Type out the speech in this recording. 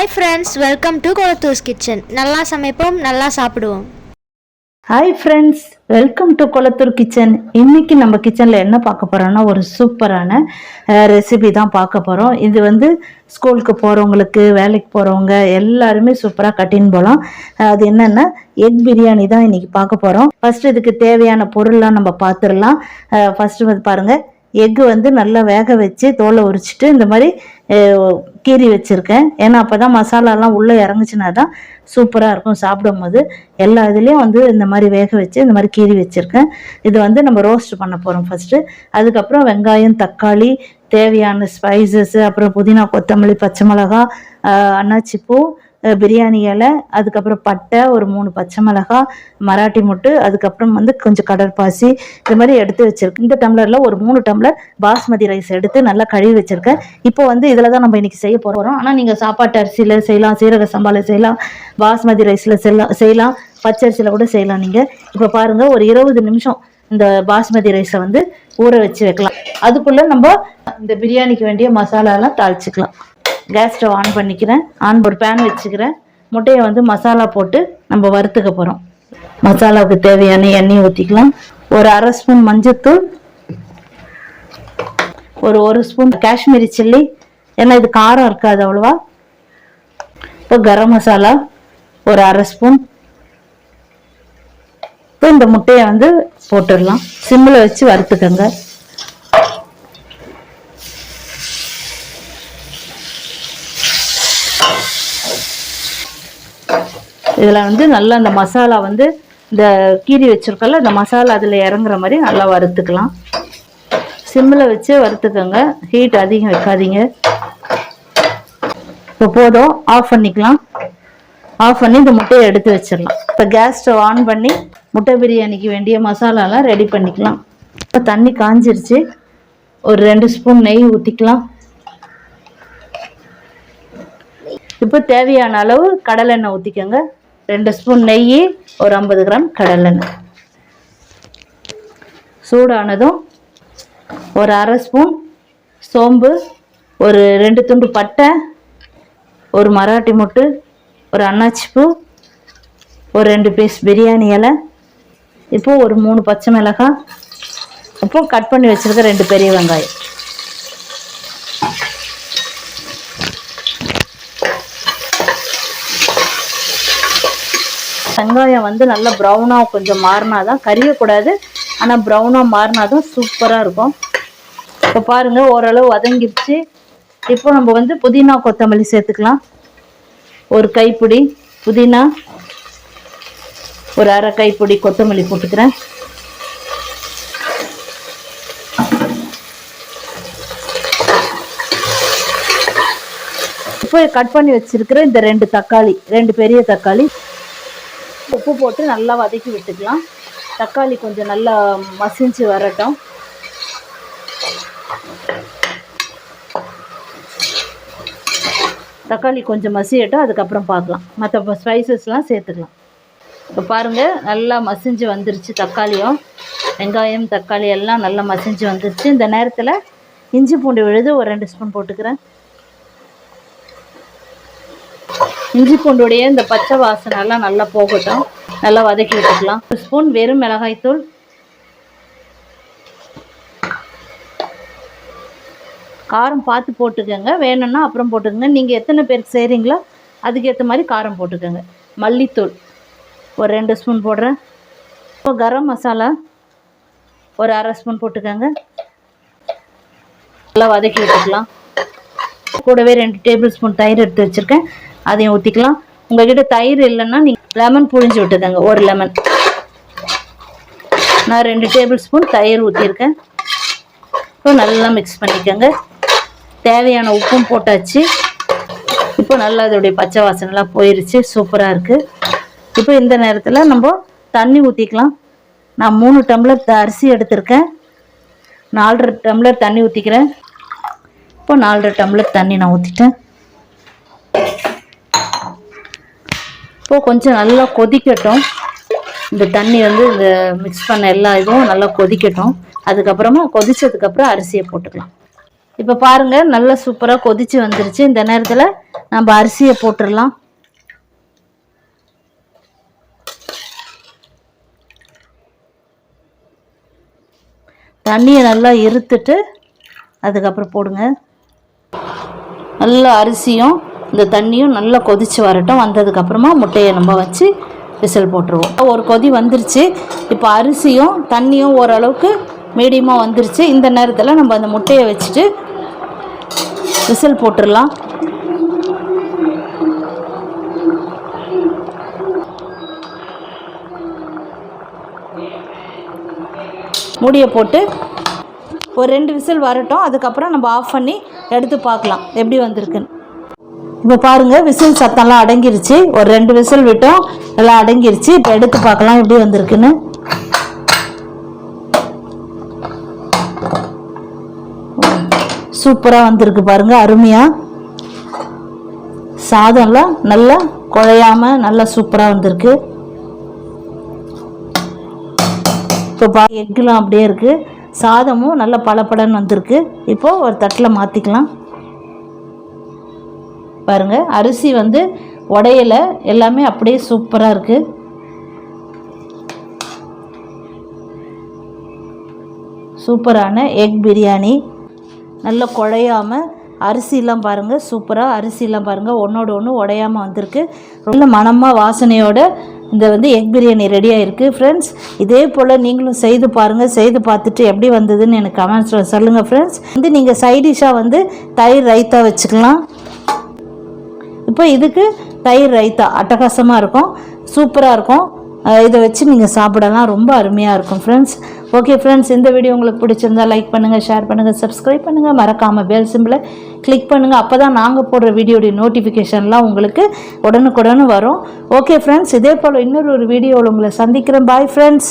Hi friends welcome to Kolathur kitchen நல்லா சமைப்போம் நல்லா சாப்பிடுவோம். Hi friends welcome to Kolathur kitchen இன்னைக்கு நம்ம கிச்சனில் என்ன பார்க்க போகிறோம்னா ஒரு சூப்பரான ரெசிபி தான் பார்க்க போகிறோம் இது வந்து ஸ்கூலுக்கு போகிறவங்களுக்கு வேலைக்கு போகிறவங்க எல்லாருமே சூப்பராக கட்டின்னு போகலாம் அது என்னென்னா எக் பிரியாணி தான் இன்றைக்கி பார்க்க போகிறோம் ஃபஸ்ட்டு இதுக்கு தேவையான பொருள்லாம் நம்ம பார்த்துடலாம் ஃபஸ்ட்டு வந்து பாருங்கள் எக்கு வந்து நல்லா வேக வச்சு தோலை உரிச்சிட்டு இந்த மாதிரி கீறி வச்சுருக்கேன். ஏன்னா அப்போ தான் மசாலாலாம் உள்ளே இறங்குச்சுனா தான் சூப்பராக இருக்கும் சாப்பிடும்போது. எல்லா இதுலேயும் வந்து இந்த மாதிரி வேக வச்சு இந்த மாதிரி கீறி வச்சுருக்கேன். இது வந்து நம்ம ரோஸ்ட் பண்ண போகிறோம் ஃபஸ்ட்டு அதுக்கப்புறம் வெங்காயம் தக்காளி தேவையான ஸ்பைசஸ் அப்புறம் புதினா கொத்தமல்லி பச்சை மிளகா அன்னாச்சிப்பூ பிரியாணி இலை அதுக்கப்புறம் பட்டை ஒரு மூணு பச்சை மிளகா மராட்டி முட்டு அதுக்கப்புறம் வந்து கொஞ்சம் கடற்பாசி இது மாதிரி எடுத்து வச்சுருக்கேன். இந்த டம்ளரில் ஒரு மூணு டம்ளர் பாஸ்மதி ரைஸ் எடுத்து நல்லா கழுவி வச்சுருக்கேன். இப்போ வந்து இதில் தான் நம்ம இன்றைக்கி செய்ய போகிறோம் ஆனால் நீங்கள் சாப்பாட்டு அரிசியில் செய்யலாம் சீரக சம்பாவில் செய்யலாம் பாஸ்மதி ரைஸில் செய்யலாம் செய்யலாம் பச்சரிசியில் கூட செய்யலாம் நீங்கள் இப்போ பாருங்கள் ஒரு இருபது நிமிஷம் இந்த பாஸ்மதி ரைஸை வந்து ஊற வச்சு வைக்கலாம். அதுக்குள்ளே நம்ம இந்த பிரியாணிக்கு வேண்டிய மசாலாலாம் தாளிச்சுக்கலாம். கேஸ் ஸ்டவ் ஆன் பண்ணிக்கிறேன். ஆன் ஒரு பேன் வச்சுக்கிறேன். முட்டையை வந்து மசாலா போட்டு நம்ம வறுத்துக்க போகிறோம் மசாலாவுக்கு தேவையான எண்ணெய் ஊற்றிக்கலாம் ஒரு அரை ஸ்பூன் மஞ்சத்தூள் ஒரு ஒரு ஸ்பூன் காஷ்மீரி சில்லி. ஏன்னா இது காரம் இருக்காது அவ்வளோவா. இப்போ கரம் மசாலா ஒரு அரை ஸ்பூன். இப்போ இந்த முட்டையை வந்து போட்டுடலாம். சிம்மில் வச்சு வறுத்துக்கங்க. இதில் வந்து நல்லா அந்த மசாலா வந்து இந்த கீரி வச்சுருக்கல இந்த மசாலா அதில் இறங்குற மாதிரி நல்லா வறுத்துக்கலாம். சிம்மில் வச்சு வறுத்துக்கோங்க. ஹீட் அதிகம் வைக்காதீங்க. இப்போ போதும். ஆஃப் பண்ணிக்கலாம். ஆஃப் பண்ணி இந்த முட்டையை எடுத்து வச்சிடலாம். இப்போ கேஸ் ஸ்டவ் ஆன் பண்ணி முட்டை பிரியாணிக்கு வேண்டிய மசாலாலாம் ரெடி பண்ணிக்கலாம். இப்போ தண்ணி காஞ்சிருச்சு. ஒரு ரெண்டு ஸ்பூன் நெய் ஊற்றிக்கலாம் இப்போ தேவையான அளவு கடலெண்ணெய் ஊற்றிக்கோங்க ரெண்டு ஸ்பூன் நெய் ஒரு ஐம்பது கிராம் கடலெண்ணெய் சூடானதும் ஒரு அரை ஸ்பூன் சோம்பு ஒரு ரெண்டு துண்டு பட்டை ஒரு மராட்டி முட்டு ஒரு அன்னாச்சிப்பூ ஒரு ரெண்டு பீஸ் பிரியாணி இலை இப்போது ஒரு மூணு பச்சை மிளகாய். இப்போ கட் பண்ணி வச்சுருக்க ரெண்டு பெரிய வெங்காயம். வெங்காயம் வந்து நல்லா ப்ரௌனாக கொஞ்சம் மாறினா தான் ஆனால் ப்ரௌனாக மாறினா தான் சூப்பராக இருக்கும். இப்போ பாருங்கள் ஓரளவு வதங்கிடுச்சு இப்போ நம்ம வந்து புதினா கொத்தமல்லி சேர்த்துக்கலாம். ஒரு கைப்பிடி புதினா ஒரு அரை கைப்பிடி கொத்தமல்லி போட்டுக்கிறேன். இப்போ கட் பண்ணி வச்சிருக்கிற இந்த ரெண்டு தக்காளி ரெண்டு பெரிய தக்காளி. உப்பு போட்டு நல்லா வதக்கி விட்டுக்கலாம். தக்காளி கொஞ்சம் நல்லா மசிஞ்சு வரட்டும். தக்காளி கொஞ்சம் மசியட்டும் அதுக்கப்புறம் பார்க்கலாம். மற்ற ஸ்பைசஸ்லாம் சேர்த்துக்கலாம். இப்போ பாருங்கள் நல்லா மசிஞ்சு வந்துருச்சு தக்காளியும். வெங்காயம் தக்காளி எல்லாம் நல்லா மசிஞ்சு வந்துருச்சு. இந்த நேரத்தில் இஞ்சி பூண்டு விழுது ஒரு ரெண்டு ஸ்பூன் போட்டுக்கிறேன். இஞ்சி பூண்டுடைய இந்த பச்சை வாசனை எல்லாம் நல்லா போகட்டும். நல்லா வதக்கி விட்டுக்கலாம். ஒரு ஸ்பூன் வெறும் மிளகாய்த்தூள் காரம் பார்த்து போட்டுக்கோங்க. வேணும்னா அப்புறம் போட்டுக்கோங்க. நீங்கள் எத்தனை பேருக்கு செய்கிறீங்களோ அதுக்கேற்ற மாதிரி காரம் போட்டுக்கோங்க. மல்லித்தூள் ஒரு ரெண்டு ஸ்பூன் போடுறேன். இப்போ கரம் மசாலா ஒரு அரை ஸ்பூன் போட்டுக்கோங்க. நல்லா வதக்கி விட்டுக்கலாம். கூடவே ரெண்டு டேபிள் ஸ்பூன் தயிர் எடுத்து வச்சுருக்கேன். அதையும் ஊற்றிக்கலாம் உங்ககிட்ட தயிர் இல்லைன்னா நீங்கள் லெமன் புழிஞ்சு விட்டுதாங்க ஒரு லெமன் நான் ரெண்டு டேபிள் ஸ்பூன் தயிர் ஊற்றிருக்கேன் இப்போ நல்லா மிக்ஸ் பண்ணிக்கோங்க. தேவையான உப்பும் போட்டாச்சு. இப்போ நல்லா இதோடைய பச்சை வாசனைலாம் போயிருச்சு. சூப்பராக இருக்குது இப்போ இந்த நேரத்தில் நம்ம தண்ணி ஊற்றிக்கலாம் நான் மூணு டம்ளர் அரிசி எடுத்திருக்கேன். நாலரை டம்ளர் தண்ணி ஊற்றிக்கிறேன் இப்போ நாலரை டம்ளர் தண்ணி நான் ஊற்றிட்டேன் இப்போது கொஞ்சம் நல்லா கொதிக்கட்டும். இந்த தண்ணி வந்து இந்த மிக்ஸ் பண்ண எல்லா இதுவும் நல்லா கொதிக்கட்டும். அதுக்கப்புறமா கொதிச்சதுக்கப்புறம் அரிசியை போட்டுக்கலாம். இப்போ பாருங்கள் நல்லா சூப்பராக கொதித்து வந்துருச்சு. இந்த நேரத்தில் நம்ம அரிசியை போட்டுடலாம். தண்ணியை நல்லா இருத்துட்டு அதுக்கப்புறம் போடுங்க. நல்லா அரிசியும் இந்த தண்ணியும் நல்லா கொதித்து வரட்டும். வந்ததுக்கப்புறமா முட்டையை நம்ம வச்சு விசில் போட்டுருவோம். ஒரு கொதி வந்துருச்சு. இப்போ அரிசியும் தண்ணியும் ஓரளவுக்கு மீடியமாக வந்துருச்சு. இந்த நேரத்தில் நம்ம அந்த முட்டையை வச்சுட்டு விசில் போட்டுடலாம் மூடியை போட்டு ஒரு ரெண்டு விசில் வரட்டும். அதுக்கப்புறம் நம்ம ஆஃப் பண்ணி எடுத்து பார்க்கலாம். எப்படி வந்திருக்குன்னு. இப்போ பாருங்கள் விசில் சத்தம்லாம் அடங்கிருச்சு. ஒரு ரெண்டு விசில் விட்டோம். எல்லாம் அடங்கிருச்சு. இப்போ எடுத்து பார்க்கலாம் எப்படி வந்திருக்குன்னு. சூப்பராக வந்திருக்கு பாருங்கள் அருமையாக சாதம்லாம் நல்லா குழையாமல் நல்லா சூப்பராக வந்திருக்கு. இப்போ பா எக்குலாம் அப்படியே இருக்குது சாதமும் நல்லா பளபளன்னு வந்திருக்கு. இப்போது ஒரு தட்டில் மாற்றிக்கலாம் பாருங்கள் அரிசி வந்து உடையலை எல்லாமே அப்படியே சூப்பராக இருக்குது சூப்பரான எக் பிரியாணி. நல்ல குழையாமல் அரிசிலாம் பாருங்கள் சூப்பராக அரிசிலாம் பாருங்கள் ஒன்றோட ஒன்று உடையாமல் வந்திருக்கு. ரொம்ப மனமாக வாசனையோட இந்த வந்து எக் பிரியாணி ரெடியாக இருக்குது ஃப்ரெண்ட்ஸ் இதே போல் நீங்களும் செய்து பாருங்கள் செய்து பார்த்துட்டு எப்படி வந்ததுன்னு எனக்கு கமெண்ட்ஸில் சொல்லுங்கள் ஃப்ரெண்ட்ஸ் வந்து நீங்கள் சைடிஷாக வந்து தயிர் ரைத்தா வச்சுக்கலாம். இப்போ இதுக்கு தயிர் ரைத்தா அட்டகாசமாக இருக்கும் சூப்பராக இருக்கும். இதை வச்சு நீங்கள் சாப்பிடலாம். ரொம்ப அருமையாக இருக்கும் ஃப்ரெண்ட்ஸ் ஓகே ஃப்ரெண்ட்ஸ் இந்த வீடியோ உங்களுக்கு பிடிச்சிருந்தா லைக் பண்ணுங்கள் ஷேர் பண்ணுங்கள் சப்ஸ்கிரைப் பண்ணுங்கள் மறக்காமல் பெல் சிம்பிளை கிளிக் பண்ணுங்கள் அப்போ தான் நாங்கள் போடுற வீடியோடைய நோட்டிஃபிகேஷன்லாம் உங்களுக்கு உடனுக்குடனே வரும். ஓகே ஃப்ரெண்ட்ஸ் இதே போல் இன்னொரு ஒரு வீடியோவில் உங்களை சந்திக்கிறேன். Bye friends